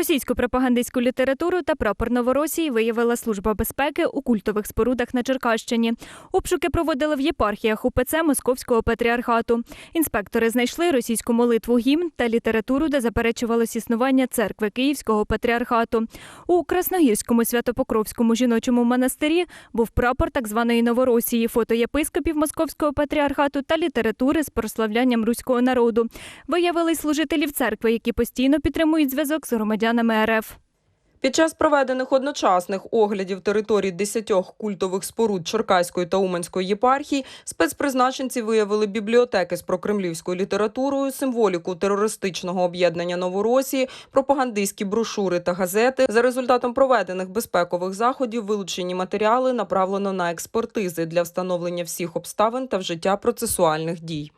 Російську пропагандистську літературу та прапор Новоросії виявила служба безпеки у культових спорудах на Черкащині. Обшуки проводили в єпархіях УПЦ Московського патріархату. Інспектори знайшли російську молитву гімн та літературу, де заперечувалось існування церкви Київського патріархату. У Красногірському Святопокровському жіночому монастирі був прапор так званої Новоросії, фото єпископів Московського патріархату та літератури з прославлянням руського народу. Виявили служителів церкви, які постійно підтримують зв'язок з громадянами РФ. Під час проведених одночасних оглядів територій десятьох культових споруд Черкаської та Уманської єпархій спецпризначенці виявили бібліотеки з прокремлівською літературою, символіку терористичного об'єднання Новоросії, пропагандистські брошури та газети. За результатом проведених безпекових заходів вилучені матеріали направлено на експертизи для встановлення всіх обставин та вжиття процесуальних дій.